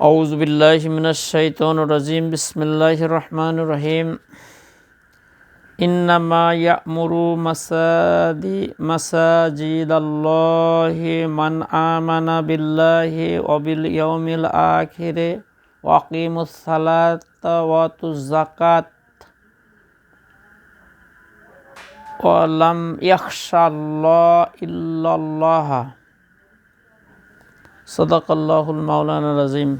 أعوذ بالله من الشيطان الرجيم بسم الله الرحمن الرحيم إنما يأمر مساجد مساجد الله من آمن بالله وباليوم الآخر وأقيموا الصلاة وآتوا الزكاة ولم يخشى الله إلا الله সদাকাল্লাহুল মাওলানা রাজিম।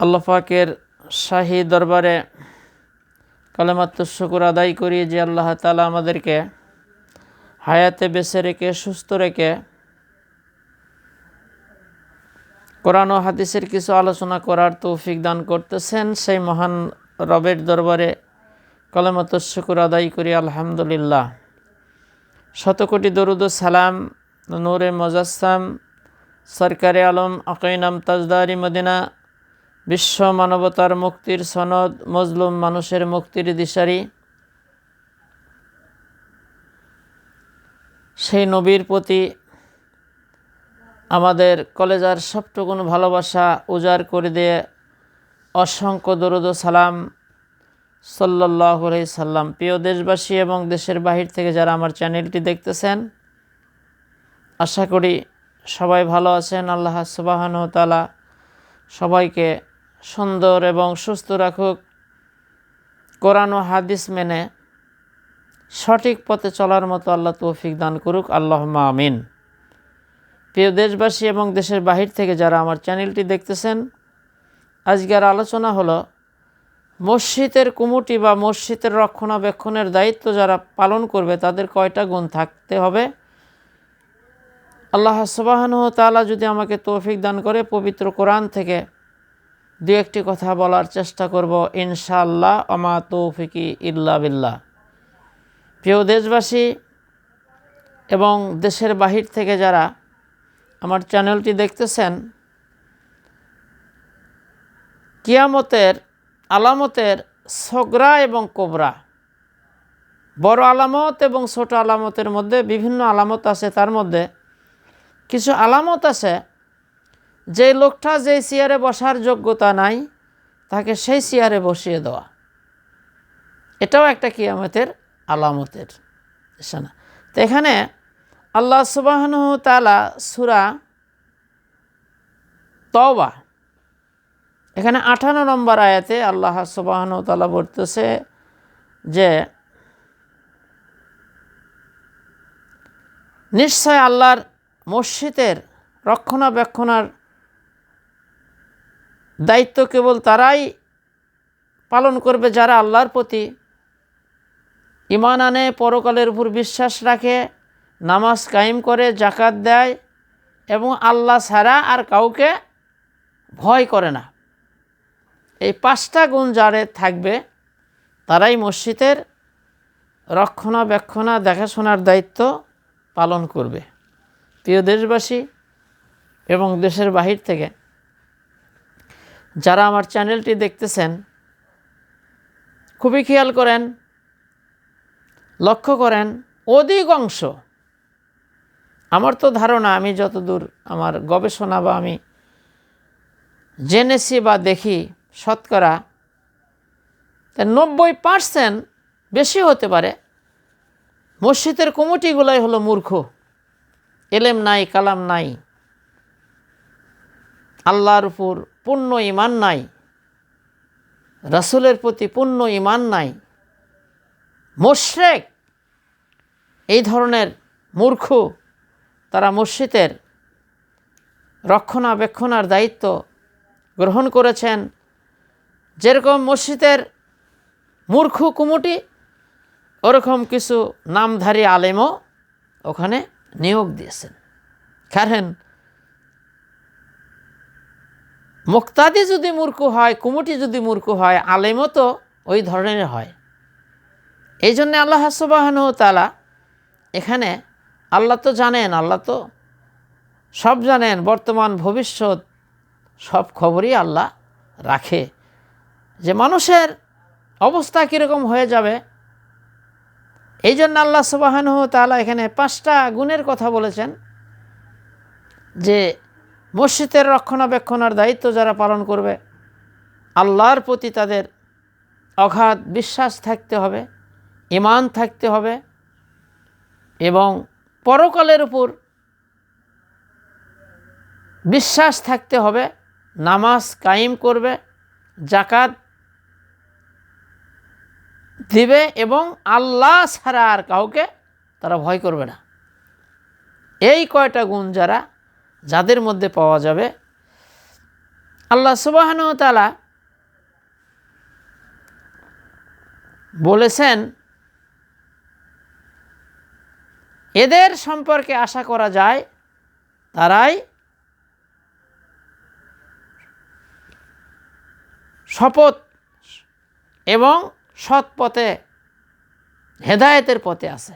আল্লাফাকের শাহী দরবারে কালেমাত্ম শুকুর আদায় করি যে আল্লাহ তালা আমাদেরকে হায়াতে বেছে রেখে, সুস্থ রেখে কোরআন ও হাদিসের কিছু আলোচনা করার তৌফিক দান করতেছেন। সেই মহান রবের দরবারে কলেমত শকুর আদায় করি, আলহামদুলিল্লাহ। শতকোটি দরুদ সালাম নূরে মজাসাম সরকারে আলম আকাইনাম তাজদারি মদিনা বিশ্ব মানবতার মুক্তির সনদ মজলুম মানুষের মুক্তির দিশারি সেই নবীর প্রতি আমাদের কলেজার সবটুকুন ভালোবাসা উজাড় করে দিয়ে অসংখ্য দরুদ সালাম সাল্লাহ সাল্লাম। প্রিয় দেশবাসী এবং দেশের বাহির থেকে যারা আমার চ্যানেলটি দেখতেছেন আশা করি সবাই ভালো আছেন। আল্লাহ সুবাহন তালা সবাইকে সুন্দর এবং সুস্থ রাখুক। কোরআন ও হাদিস মেনে সঠিক পথে চলার মতো আল্লাহ তৌফিক দান করুক। আল্লাহ আমিন। প্রিয় দেশবাসী এবং দেশের বাহির থেকে যারা আমার চ্যানেলটি দেখতেছেন আজকের আলোচনা হলো মসজিদের কুমুটি বা মসজিদের রক্ষণাবেক্ষণের দায়িত্ব যারা পালন করবে, তাদের কয়টা গুণ থাকতে হবে? আল্লাহ সবাহান তালা যদি আমাকে তৌফিক দান করে পবিত্র কোরআন থেকে দু একটি কথা বলার চেষ্টা করব, ইনশাআল্লাহ আমা তৌফিকি ইল্লা বিল্লাহ। প্রিয় দেশবাসী এবং দেশের বাহির থেকে যারা আমার চ্যানেলটি দেখতেছেন, কিয়ামতের আলামতের সগরা এবং কোবরা, বড় আলামত এবং ছোট আলামতের মধ্যে বিভিন্ন আলামত আছে, তার মধ্যে কিছু আলামত আছে। যে লোকটা যেই চেয়ারে বসার যোগ্যতা নাই, তাকে সেই চেয়ারে বসিয়ে দেওয়া। এটাও একটা কিয়ামতের আলামতের না তো এখানে আল্লাহ সুবাহন তালা সুরা তওবা, এখানে আঠারো নম্বর আয়াতে আল্লাহ সুবাহন তালা বলতেছে যে, নিশ্চয় আল্লাহর মসজিদের রক্ষণাবেক্ষণার দায়িত্ব কেবল তারাই পালন করবে যারা আল্লাহর প্রতি ইমান আনে, পরকালের উপর বিশ্বাস রাখে, নামাজ কায়েম করে জাকাত দেয় এবং আল্লাহ ছাড়া আর কাউকে ভয় করে না। এই পাঁচটা গুণ যারে থাকবে, তারাই মসজিদের রক্ষণাবেক্ষণা, দেখাশোনার দায়িত্ব পালন করবে। প্রিয় দেশবাসী এবং দেশের বাহির থেকে যারা আমার চ্যানেলটি দেখতেছেন, খুবই খেয়াল করেন, লক্ষ্য করেন অধিকাংশ আমার তো ধারণা আমি যতদূর আমার গবেষণা বা আমি জেনেছি বা দেখি শতকরা নব্বই পার্সেন্ট বেশি হতে পারে। মসজিদের কমিটিগুলাই হলো মূর্খ। এলেম নাই, কালাম নাই। আল্লাহর উপর পূর্ণ ইমান নাই। রাসুলের প্রতি পূর্ণ ইমান নাই। মোশরেক, এই ধরনের মূর্খ, তারা মসজিদের রক্ষণাবেক্ষণার দায়িত্ব গ্রহণ করেছেন। যেরকম মসজিদের মূর্খ কুমুটি, ওরকম কিছু নামধারী আলেমও ওখানে নিয়োগ দিয়েছেন। কারণ, মুক্তাদি যদি মূর্খ হয়, কুমুটি যদি মূর্খ হয়, আলেমও তো ওই ধরনের হয়। এই জন্যে আল্লাহ হাসবাহন তালা এখানে আল্লাহ তো জানেন, আল্লাহ তো সব জানেন, বর্তমান, ভবিষ্যৎ সব খবরই আল্লাহ রাখে। যে মানুষের অবস্থা কীরকম হয়ে যাবে এই জন্য আল্লাহ সুবাহানহ তালা এখানে পাঁচটা গুণের কথা বলেছেন যে মসজিদের রক্ষণাবেক্ষণের দায়িত্ব যারা পালন করবে, আল্লাহর প্রতি তাদের অগাধ বিশ্বাস থাকতে হবে ইমান থাকতে হবে এবং পরকালের উপর বিশ্বাস থাকতে হবে, নামাজ কায়েম করবে জাকাত দিবে এবং আল্লাহ ছাড়া আর কাউকে তারা ভয় করবে না। এই কয়টা গুণ যারা, যাদের মধ্যে পাওয়া যাবে, আল্লাহ সুবাহন তালা বলেছেন, এদের সম্পর্কে আশা করা যায়, তারাই শপথ এবং সৎ পথে হেদায়েতের পথে আছে।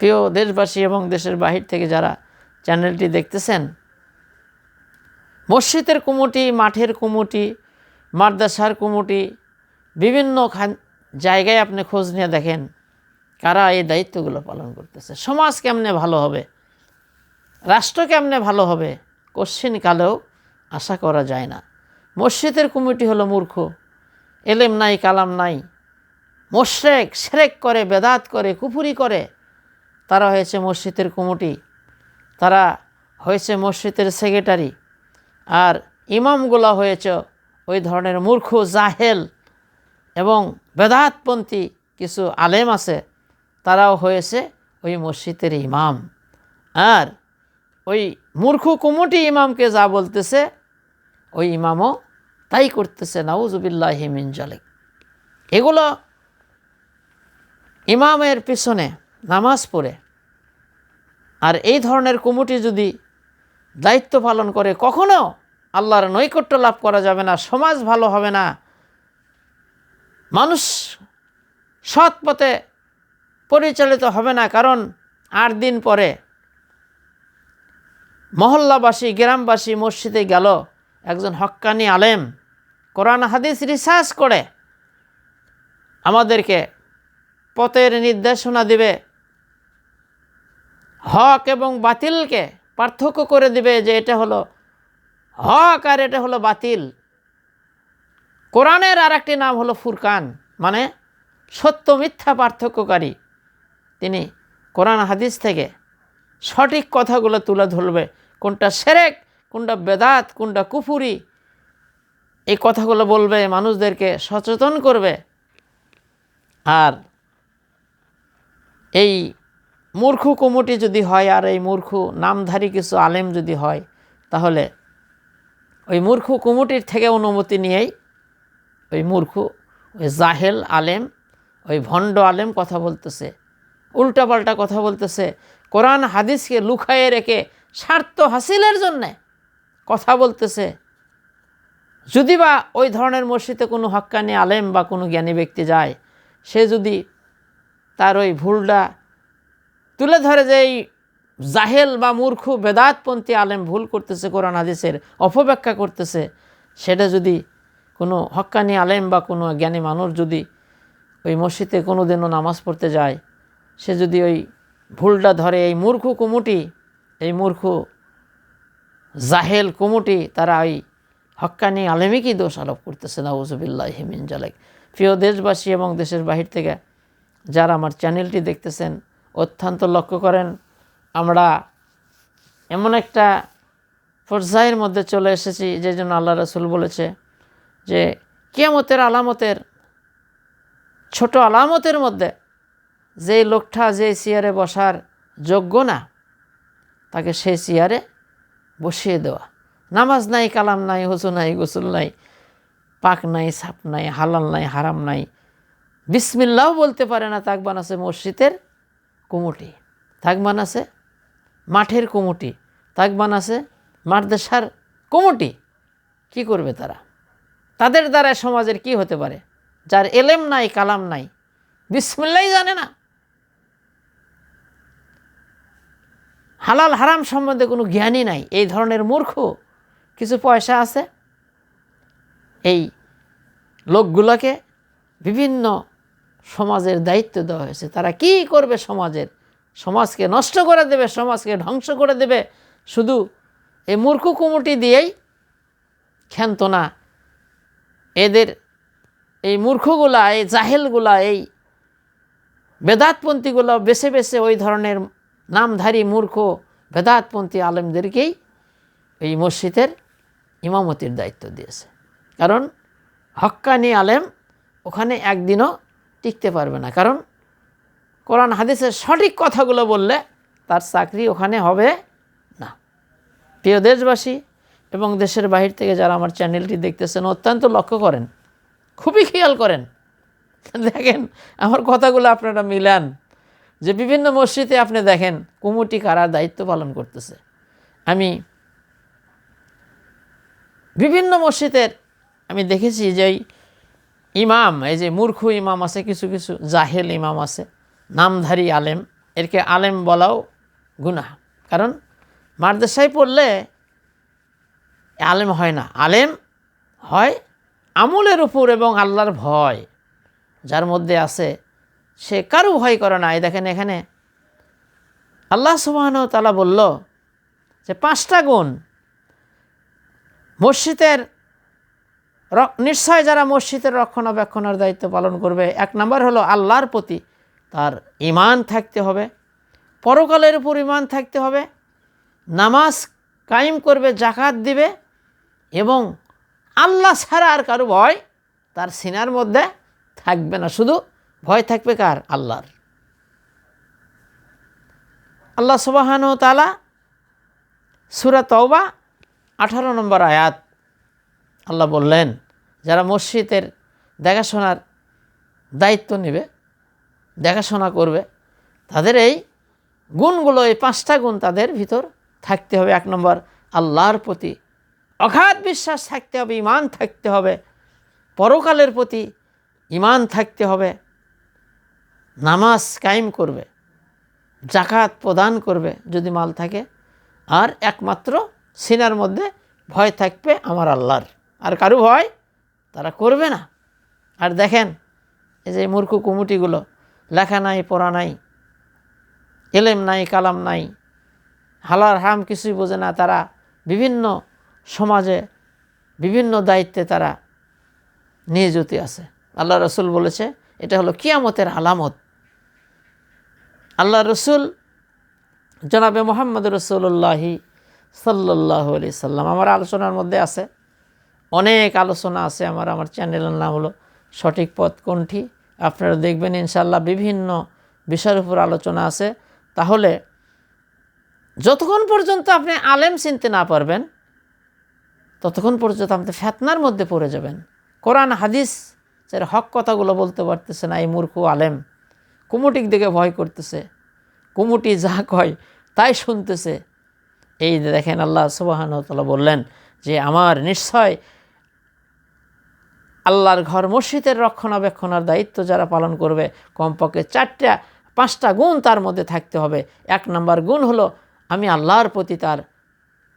প্রিয় দেশবাসী এবং দেশের বাহির থেকে যারা চ্যানেলটি দেখতেছেন, মসজিদের কুমুটি, মাঠের কুমুটি, মাদ্রাসার কুমুটি, বিভিন্ন জায়গায় আপনি খোঁজ নিয়ে দেখেন কারা এই দায়িত্বগুলো পালন করতেছে। সমাজ কেমনে ভালো হবে? রাষ্ট্র কেমনে ভালো হবে? কোশ্চিন কালেও আশা করা যায় না। মসজিদের কমিটি হলো মূর্খ। এলেম নাই, কালাম নাই। মোশরেক সেরেক করে, বেদাত করে, কুফুরি করে। তারা হয়েছে মসজিদের কুমুটি। তারা হয়েছে মসজিদের সেক্রেটারি। আর ইমামগুলা হয়েছে ওই ধরনের মূর্খ, জাহেল এবং বেদাতপন্থী কিছু আলেম আছে। তারাও হয়েছে ওই মসজিদের ইমাম। আর ওই মূর্খ কুমুটি ইমামকে যা বলতেছে, ওই ইমামও তাই করতেছে নাউজুবিল্লাহ হিমিন জালেক। এগুলো ইমামের পিছনে নামাজ পড়ে। আর এই ধরনের কুমুটি যদি দায়িত্ব পালন করে, কখনো আল্লাহর নৈকট্য লাভ করা যাবে না, সমাজ ভালো হবে না। মানুষ সৎ পথে পরিচালিত হবে না, কারণ আট দিন পরে মহল্লাবাসী, গ্রামবাসী মসজিদে গেল একজন হক্কানি আলেম। কোরআন, হাদিস রিসার্চ করে আমাদেরকে পথের নির্দেশনা দিবে, হক এবং বাতিলকে পার্থক্য করে দিবে যে এটা হলো হক আর এটা হলো বাতিল। কোরআনের আর একটি নাম হলো ফুরকান মানে সত্য মিথ্যা পার্থক্যকারী। তিনি কোরআন, হাদিস থেকে সঠিক কথাগুলো তুলে ধরবে, কোনটা সেরেক, কোনটা বেদাত, কোনটা কুফুরি এই কথাগুলো বলবে, মানুষদেরকে সচেতন করবে। আর এই মূর্খ কুমুটি যদি হয়, আর এই মূর্খ নামধারী কিছু আলেম যদি হয়, তাহলে ওই মূর্খ কুমুটির থেকে অনুমতি নিয়েই ওই মূর্খ, ওই জাহেল আলেম, ওই ভণ্ড আলেম কথা বলতেছে, উল্টাপাল্টা কথা বলতেছে, কোরআন হাদিসকে লুকায়ে রেখে স্বার্থ হাসিলের জন্যে কথা বলতেছে। যদি বা ওই ধরনের মসজিদে কোনো হক্কানি আলেম বা কোনো জ্ঞানী ব্যক্তি যায়, সে যদি তার ওই ভুলটা তুলে ধরে যে এই জাহেল বা মূর্খ বেদাতপন্থী আলেম ভুল করতেছে, কোরআন হাদিসের অপব্যাখ্যা করতেছে, সেটা যদি কোনো হক্কানি আলেম বা কোনো জ্ঞানী মানুষ যদি ওই মসজিদে কোনো দিনও নামাজ পড়তে যায়, সে যদি ওই ভুলটা ধরে এই মূর্খ কুমুটি, এই মূর্খ জাহেল কুমুটি, তারা ওই হক্কানি আলেমিকই দোষ আরোপ করতেছে নাউজুবিল্লাহ হিমিন জালেক। প্রিয় দেশবাসী এবং দেশের বাহির থেকে যারা আমার চ্যানেলটি দেখতেছেন, অত্যন্ত লক্ষ্য করেন, আমরা এমন একটা পর্যায়ের মধ্যে চলে এসেছি, যে জন্য আল্লাহ রসুল বলেছে যে, কিয়ামতের আলামতের, ছোট আলামতের মধ্যে যে লোকটা যে চেয়ারে বসার যোগ্য না, তাকে সেই চেয়ারে বসিয়ে দেওয়া। নামাজ নাই, কালাম নাই হুসু নাই, গোসল নাই, পাক নাই, সাপ নাই, হালাল নাই, হারাম নাই। বিসমিল্লাও বলতে পারে না তাক বানাছে মসজিদের কুমুটি তাক বানাছে মাঠের কুমুটি তাক বানাছে মারদেশার কুমুটি। কি করবে তারা? তাদের দ্বারা সমাজের কি হতে পারে? যার এলেম নাই, কালাম নাই বিসমিল্লাই জানে না। হালাল হারাম সম্বন্ধে কোনো জ্ঞানই নাই, এই ধরনের মূর্খ। কিছু পয়সা আছে? এই লোকগুলোকে বিভিন্ন সমাজের দায়িত্ব দেওয়া হয়েছে। তারা কি করবে সমাজের? সমাজকে নষ্ট করে দেবে, সমাজকে ধ্বংস করে দেবে। শুধু এই মূর্খ কুমুটি দিয়েই ক্ষান্ত না। এদের এই মূর্খগুলা, এই জাহেলগুলা, এই বেদাতপন্থীগুলো বেছে বেছে ওই ধরনের নামধারী মূর্খ বেদাতপন্থী আলেমদেরকেই এই মসজিদের ইমামতির দায়িত্ব দিয়েছে। কারণ হক্কানি আলেম ওখানে একদিনও টিকতে পারবে না। কারণ কোরআন হাদিসের সঠিক কথাগুলো বললে তার চাকরি ওখানে হবে না। প্রিয় দেশবাসী এবং দেশের বাহির থেকে যারা আমার চ্যানেলটি দেখতেছেন, অত্যন্ত লক্ষ্য করেন, খুবই খেয়াল করেন। দেখেন, আমার কথাগুলো আপনারা মিলান। যে বিভিন্ন মসজিদে আপনি দেখেন, কুমুটি কারা দায়িত্ব পালন করতেছে। আমি বিভিন্ন মসজিদের, আমি দেখেছি যে ইমাম, এই যে মূর্খ ইমাম আছে, কিছু কিছু জাহেল ইমাম আছে, নামধারী আলেম, এরকে আলেম বলাও গুনাহ। কারণ মাদ্রাসায় পড়লে আলেম হয় না। আলেম হয় আমলের উপর এবং আল্লাহর ভয়, যার মধ্যে আছে সে কারও ভয় করে না। এই দেখেন এখানে আল্লাহ সুবাহন তালা বলল যে পাঁচটা গুণ মসজিদের নিশ্চয় যারা মসজিদের রক্ষণাবেক্ষণের দায়িত্ব পালন করবে, এক নম্বর হলো আল্লাহর প্রতি তার ইমান থাকতে হবে, পরকালের উপর ইমান থাকতে হবে, নামাজ কায়েম করবে জাকাত দিবে এবং আল্লাহ ছাড়া আর কারও ভয় তার সিনার মধ্যে থাকবে না, শুধু ভয় থাকবে কার? আল্লাহর। আল্লাহ সুবাহান তালা সুরা তওবা আঠারো নম্বর আয়াত। আল্লাহ বললেন, যারা মসজিদের দেখাশোনার দায়িত্ব নেবে, দেখাশোনা করবে, তাদের এই গুণগুলো, এই পাঁচটা গুণ তাদের ভিতর থাকতে হবে। এক নম্বর, আল্লাহর প্রতি অগাধ বিশ্বাস থাকতে হবে ইমান থাকতে হবে, পরকালের প্রতি ইমান থাকতে হবে, নামাজ কায়েম করবে জাকাত প্রদান করবে যদি মাল থাকে। আর একমাত্র সিনার মধ্যে ভয় থাকবে আমার আল্লাহর। আর কারও ভয় তারা করবে না। আর দেখেন, এই যে মূর্খ কুমুটিগুলো, লেখা নাই, পড়া নাই, এলেম নাই, কালাম নাই হালার হাম কিছুই বোঝে না, তারা বিভিন্ন সমাজে, বিভিন্ন দায়িত্বে তারা নিয়োজিত আছে। আল্লাহ রসুল বলেছে, এটা হলো কিয়ামতের আলামত। আল্লাহ রসুল, জনাবে মোহাম্মদ রসুল্লাহি সাল্লাহ আলি সাল্লাম। আমার আলোচনার মধ্যে আছে, অনেক আলোচনা আছে আমার আমার চ্যানেলের নাম হলো সঠিক পথ কোনটি? আপনারা দেখবেন ইনশাল্লাহ বিভিন্ন বিষয়ের উপর আলোচনা আছে। তাহলে যতক্ষণ পর্যন্ত আপনি আলেম চিনতে না পারবেন, ততক্ষণ পর্যন্ত আপনি ফেতনার মধ্যে পড়ে যাবেন। কোরআন, হাদিস এর হক কথাগুলো বলতে পারতেছে না, এই মূর্খ আলেম। কুমুটিক দিকে ভয় করতেছে। কুমুটি যা কয় তাই শুনতেছে। এই দেখেন আল্লাহ সুবাহানতলা বললেন যে আমার নিশ্চয় আল্লাহর ঘর মসজিদের রক্ষণাবেক্ষণের দায়িত্ব যারা পালন করবে, কমপক্ষে চারটা, পাঁচটা গুণ তার মধ্যে থাকতে হবে। এক নম্বর গুণ হলো আমি আল্লাহর প্রতি তার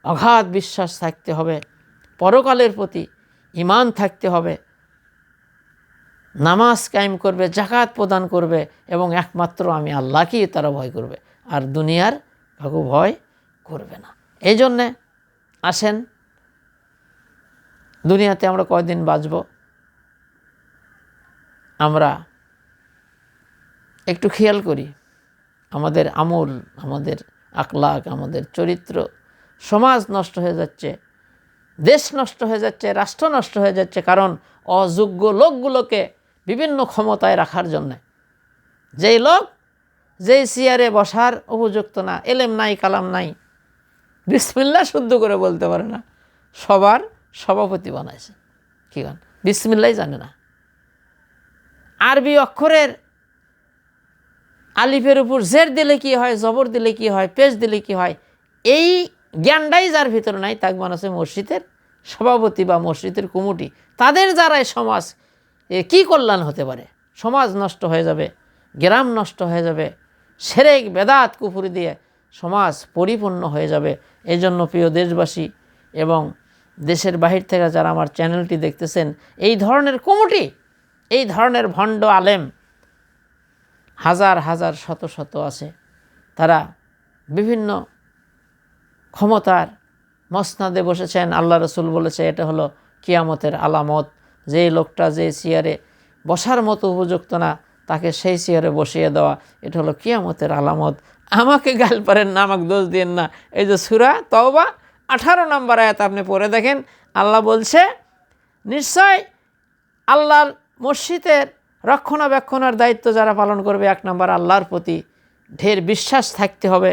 অগাধ বিশ্বাস থাকতে হবে, পরকালের প্রতি ইমান থাকতে হবে, নামাজ কায়েম করবে জাকাত প্রদান করবে এবং একমাত্র আমি আল্লাহকেই তারা ভয় করবে। আর দুনিয়ার কাকু ভয় করবে না। এই জন্যে আসেন। দুনিয়াতে আমরা কয়দিন বাঁচব? আমরা একটু খেয়াল করি, আমাদের আমল, আমাদের আকলাক আমাদের চরিত্র, সমাজ নষ্ট হয়ে যাচ্ছে, দেশ নষ্ট হয়ে যাচ্ছে, রাষ্ট্র নষ্ট হয়ে যাচ্ছে কারণ অযোগ্য লোকগুলোকে বিভিন্ন ক্ষমতায় রাখার জন্যে। যেই লোক, যেই চেয়ারে বসার উপযুক্ত না, এলেম নাই, কালাম নাই বিসমিল্লা শুদ্ধ করে বলতে পারে না। সবার সভাপতি বানাইছে। কি গান? বিসমিল্লাই জানে না। আরবি অক্ষরের আলিফের উপর জের দিলে কি হয়, জবর দিলে কি হয় পেজ দিলে কি হয়, এই জ্ঞানটাই যার ভিতরে নাই তাক বানাচ্ছে মসজিদের সভাপতি বা মসজিদের কুমুটি। তাদের দ্বারাই সমাজ কী কল্যাণ হতে পারে? সমাজ নষ্ট হয়ে যাবে, গ্রাম নষ্ট হয়ে যাবে, সেরেক, বেদাত কুপুরি দিয়ে সমাজ পরিপূর্ণ হয়ে যাবে। এই জন্য প্রিয় দেশবাসী এবং দেশের বাহির থেকে যারা আমার চ্যানেলটি দেখতেছেন, এই ধরনের কমিটি, এই ধরনের ভণ্ড আলেম, হাজার হাজার শত শত আছে। তারা বিভিন্ন ক্ষমতার মসনাদে বসেছেন। আল্লাহ রসুল বলেছে, এটা হলো কিয়ামতের আলামত। যে লোকটা যে চেয়ারে বসার মতো উপযুক্ত না, তাকে সেই চেয়ারে বসিয়ে দেওয়া, এটা হলো কিয়ামতের আলামত। আমাকে গাল পারেন না, আমাকে দোষ দিন না। এই যে সুরা তওবা, আঠারো নম্বর আয়াত আপনি পড়ে দেখেন, আল্লাহ বলছে, নিশ্চয় আল্লাহর মসজিদের রক্ষণাবেক্ষণের দায়িত্ব যারা পালন করবে, এক নম্বর আল্লাহর প্রতি ঢের বিশ্বাস থাকতে হবে,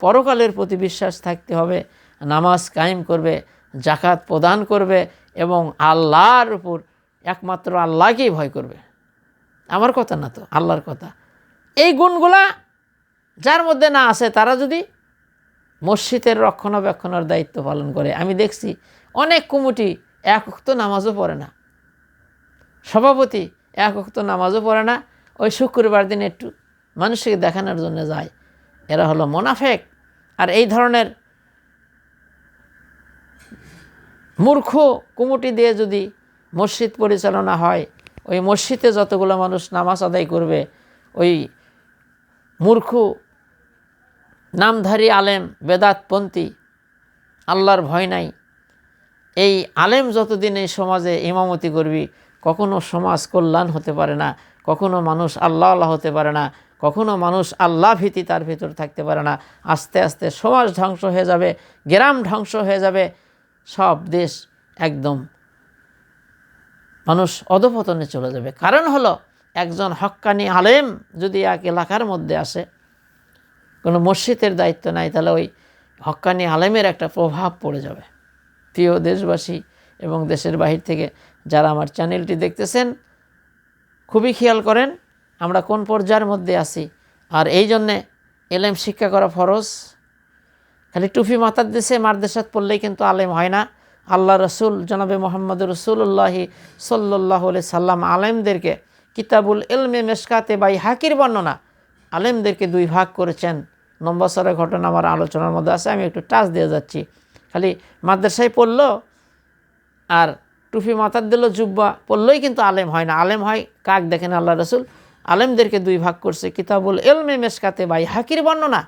পরকালের প্রতি বিশ্বাস থাকতে হবে, নামাজ কায়েম করবে জাকাত প্রদান করবে এবং আল্লাহর উপর একমাত্র আল্লাহকেই ভয় করবে। আমার কথা না তো, আল্লাহর কথা। এই গুণগুলা যার মধ্যে না আছে, তারা যদি মসজিদের রক্ষণাবেক্ষণের দায়িত্ব পালন করে। আমি দেখছি অনেক কুমুটি এক উক্ত নামাজও পড়ে না। সভাপতি এক উক্ত নামাজও পড়ে না। ওই শুক্রবার দিন একটু মানুষকে দেখানোর জন্য যায়। এরা হলো মোনাফেক। আর এই ধরনের মূর্খ কুমুটি দিয়ে যদি মসজিদ পরিচালনা হয়, ওই মসজিদে যতগুলো মানুষ নামাজ আদায় করবে, ওই মূর্খ নামধারী আলেম, বেদাতপন্থী, আল্লাহর ভয় নাই। এই আলেম যতদিন এই সমাজে ইমামতি করবি, কখনো সমাজ কল্যাণ হতে পারে না, কখনো মানুষ আল্লাহ আল্লাহ হতে পারে না, কখনো মানুষ আল্লাহ ভীতি তার ভিতর থাকতে পারে না, আস্তে আস্তে সমাজ ধ্বংস হয়ে যাবে, গ্রাম ধ্বংস হয়ে যাবে, সব দেশ একদম মানুষ অধপতনে চলে যাবে। কারণ হলো, একজন হক্কানি আলেম যদি এক এলাকার মধ্যে আসে কোনো মসজিদের দায়িত্ব নাই, তাহলে ওই হক্কানি আলেমের একটা প্রভাব পড়ে যাবে। প্রিয় দেশবাসী এবং দেশের বাহির থেকে যারা আমার চ্যানেলটি দেখতেছেন, খুবই খেয়াল করেন, আমরা কোন পর্যায়ের মধ্যে আছি। আর এই জন্যে এলেম শিক্ষা করা ফরজ। খালি টুপি মাথার দেশে মারদেশাত পড়লেই কিন্তু আলেম হয় না। আল্লাহ রসুল, জনাবে মোহাম্মদ রসুল্লাহি সাল্লাহ সাল্লাম আলেমদেরকে কিতাবুল এলমে মেশকাতে বাই হাকির বর্ণনা আলেমদেরকে দুই ভাগ করেছেন। নম্বসরের ঘটনা আমার আলোচনার মধ্যে আছে, আমি একটু টাচ দিয়ে যাচ্ছি। খালি মাদ্রাসায় পড়ল আর টুপি মাথার দিল জুব্বা, পড়লেই কিন্তু আলেম হয় না। আলেম হয় কাক দেখেন আল্লাহ রসুল? আলেমদেরকে দুই ভাগ করছে, কিতাবুল এলমে মেশকাতে বাই হাকির বর্ণনা।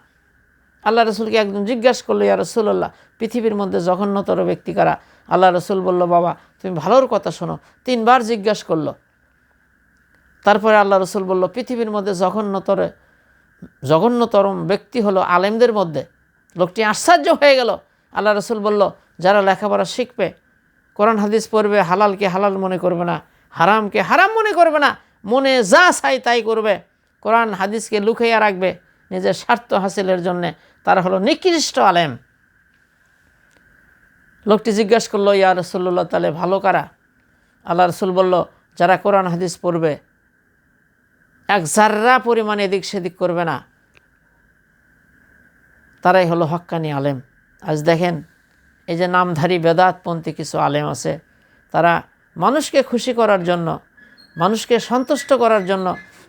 আল্লাহ রসুলকে একদম জিজ্ঞাসা করল, ইয়া রসুল্লাহ পৃথিবীর মধ্যে জঘন্যতর ব্যক্তি কারা? আল্লাহ রসুল বলল, বাবা, তুমি ভালোর কথা শোনো। তিনবার জিজ্ঞাসা করল। তারপরে আল্লাহ রসুল বলল, পৃথিবীর মধ্যে জঘন্যতর জঘন্যতরম ব্যক্তি হলো আলেমদের মধ্যে। লোকটি আশ্চর্য হয়ে গেল। আল্লাহ রসুল বলল, যারা লেখাপড়া শিখবে, কোরআন, হাদিস পড়বে, হালালকে হালাল মনে করবে না, হারামকে হারাম মনে করবে না, মনে যা চাই তাই করবে। কোরআন, হাদিসকে লুকাইয়া রাখবে নিজের স্বার্থ হাসিলের জন্যে। তারা হলো নিকৃষ্ট আলেম। লোকটি জিজ্ঞাসা করল, ইয়া রসুল্লাহ তাহলে ভালো কারা? আল্লাহ রসুল বলল, যারা কোরআন, হাদিস পড়বে এক জাররা পরিমাণ এদিক সেদিক করবে না, তারাই হলো হক্কানি আলেম। আজ দেখেন, এই যে নামধারী বেদাতপন্থী কিছু আলেম আছে, তারা মানুষকে খুশি করার জন্য, মানুষকে সন্তুষ্ট করার জন্য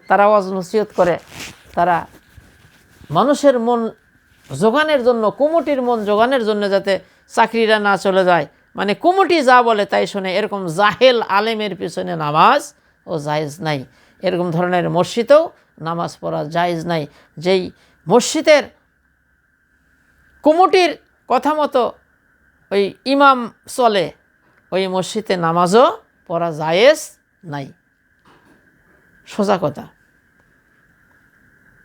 তারা ওয়াজ নসিহত করে। তারা মানুষের মন জোগানের জন্য, কুমুটির মন জোগানের জন্য যাতে চাকরিরা না চলে যায়। মানে কুমুটি যা বলে তাই শুনে, এরকম জাহেল আলেমের পিছনে নামাজ ও জায়েজ নাই। এরকম ধরনের মসজিদেও নামাজ পড়া জায়েজ নাই। যেই মসজিদের কুমুটির কথা মতো ওই ইমাম চলে, ওই মসজিদে নামাজও পড়া জায়েজ নাই। সোজা কথা।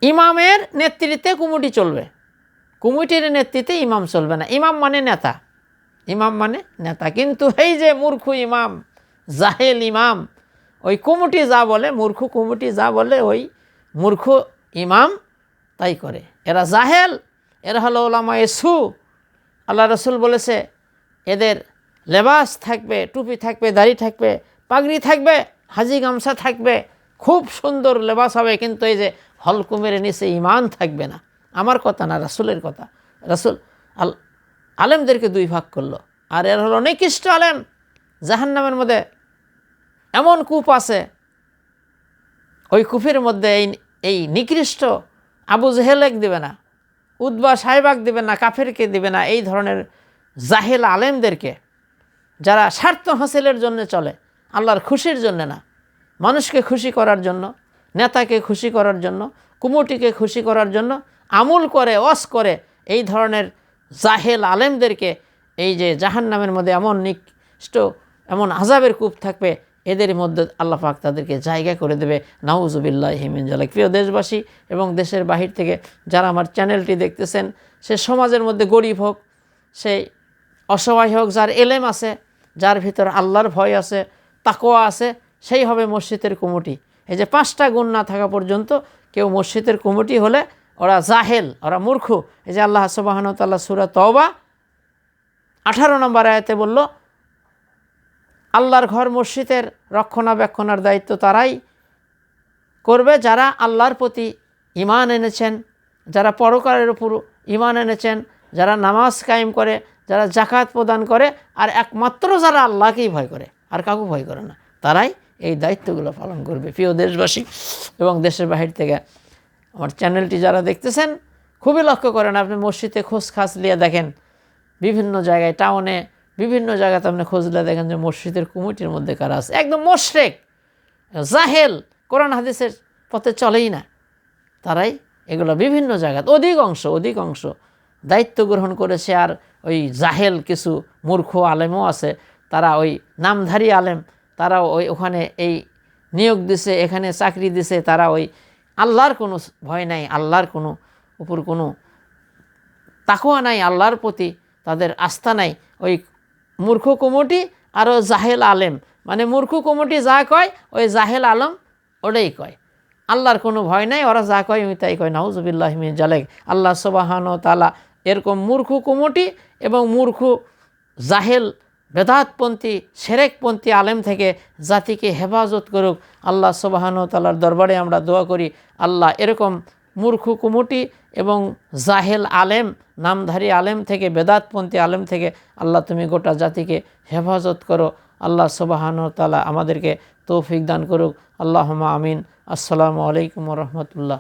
ইমামের নেতৃত্বে কুমুটি চলবে। কুমিটির নেতৃত্বে ইমাম চলবে না। ইমাম মানে নেতা। ইমাম মানে নেতা। কিন্তু এই যে মূর্খ ইমাম, জাহেল ইমাম ওই কুমুটি যা বলে, মূর্খ কুমুটি যা বলে, ওই মূর্খ ইমাম তাই করে। এরা জাহেল, এরা হলো ওলামা এসু আল্লাহ রসুল বলেছে, এদের লেবাস থাকবে, টুপি থাকবে, দাড়ি থাকবে, পাগড়ি থাকবে, হাজি গামছা থাকবে, খুব সুন্দর লেবাস হবে, কিন্তু এই যে হলকুমের নিচে ইমান থাকবে না। আমার কথা না, রাসুলের কথা। রাসুল আল, আলেমদেরকে দুই ভাগ করল। আর এর হলো নিকৃষ্ট আলেম। জাহান্নামের মধ্যে এমন কূপ আছে। ওই কূপের মধ্যে এই এই নিকৃষ্ট আবু জেহেলেক দিবে না উদ্বা সাহেবাক দিবে না, কাফেরকে দিবে না, এই ধরনের জাহেল আলেমদেরকে, যারা স্বার্থ হাসিলের জন্য চলে, আল্লাহর খুশির জন্য না। মানুষকে খুশি করার জন্য, নেতাকে খুশি করার জন্য, কুমুটিকে খুশি করার জন্য আমুল করে অস করে এই ধরনের জাহেল আলেমদেরকে এই যে জাহান্নামের মধ্যে এমন নিকৃষ্ট, এমন আজাবের কূপ থাকবে এদের মধ্যে আল্লাহ পাক তাদেরকে জায়গা করে দেবে। নাউজুবিল্লাহ হিমিন জালাক প্রিয় দেশবাসী এবং দেশের বাহির থেকে যারা আমার চ্যানেলটি দেখতেছেন, সে সমাজের মধ্যে গরিব হোক সেই অসহায় হোক, যার এলেম আছে, যার ভিতর আল্লাহর ভয় আছে তাকোয়া আছে, সেই হবে মসজিদের কমিটি। এই যে পাঁচটা গুণ না থাকা পর্যন্ত কেউ মসজিদের কমিটি হলে ওরা জাহেল, ওরা মূর্খ। এই যে আল্লাহ সুবাহন তাল্লাহ সুরা তওবা আঠারো নম্বর আয়াতে বলল আল্লাহর ঘর মসজিদের রক্ষণাবেক্ষণের দায়িত্ব তারাই করবে। যারা আল্লাহর প্রতি ইমান এনেছেন, যারা পরকারের উপর ইমান এনেছেন, যারা নামাজ কায়েম করে, যারা জাকাত প্রদান করে, আর একমাত্র যারা আল্লাহকেই ভয় করে, আর কাউকে ভয় করে না, তারাই এই দায়িত্বগুলো পালন করবে। প্রিয় দেশবাসী এবং দেশের বাহির থেকে আমার চ্যানেলটি যারা দেখতেছেন, খুবই লক্ষ্য করেন, আপনি মসজিদে খোঁজ খাস নিয়ে দেখেন, বিভিন্ন জায়গায়, টাউনে বিভিন্ন জায়গাতে আপনি খোঁজলে দেখেন যে মসজিদের কমিটির মধ্যে কারা আছে। একদম মোশরেক, জাহেল। কোরআন হাদিসের পথে চলেই না। তারাই এগুলো বিভিন্ন জায়গাতে অধিক অংশ অধিক দায়িত্ব গ্রহণ করেছে। আর ওই জাহেল কিছু মূর্খ আলেমও আছে। তারা ওই নামধারী আলেম তারা ওই ওখানে এই নিয়োগ দিছে, এখানে চাকরি দিছে। তারা ওই আল্লাহর কোনো ভয় নাই, আল্লাহর কোনো উপর কোনো তাকুয়া নাই, আল্লাহর প্রতি তাদের আস্থা নাই। ওই মূর্খ কুমুটি আরও জাহেল আলেম। মানে মূর্খ কুমুটি যা কয়, ওই জাহেল আলম ওটাই কয়। আল্লাহর কোনো ভয় নাই, ওরা যা কয় তাই কয়। নাউজুবিল্লাহমিন জালেক। আল্লাহ সবাহান তালা এরকম মূর্খ কুমুটি এবং মূর্খ জাহেল, বেদাতপন্থী, সেরেকপন্থী আলেম থেকে জাতিকে হেফাজত করুক। আল্লাহ সবাহান তালার দরবারে আমরা দোয়া করি, আল্লাহ এরকম মূর্খ কুমুটি এবং জাহেল আলেম, নামধারী আলেম থেকে, বেদাতপন্থী আলেম থেকে, আল্লাহ তুমি গোটা জাতিকে হেফাজত করো। আল্লাহ সবাহান তালা আমাদেরকে তৌফিক দান করুক। আল্লাহ আমিন। আসসালামু আলাইকুম রহমতুল্লাহ।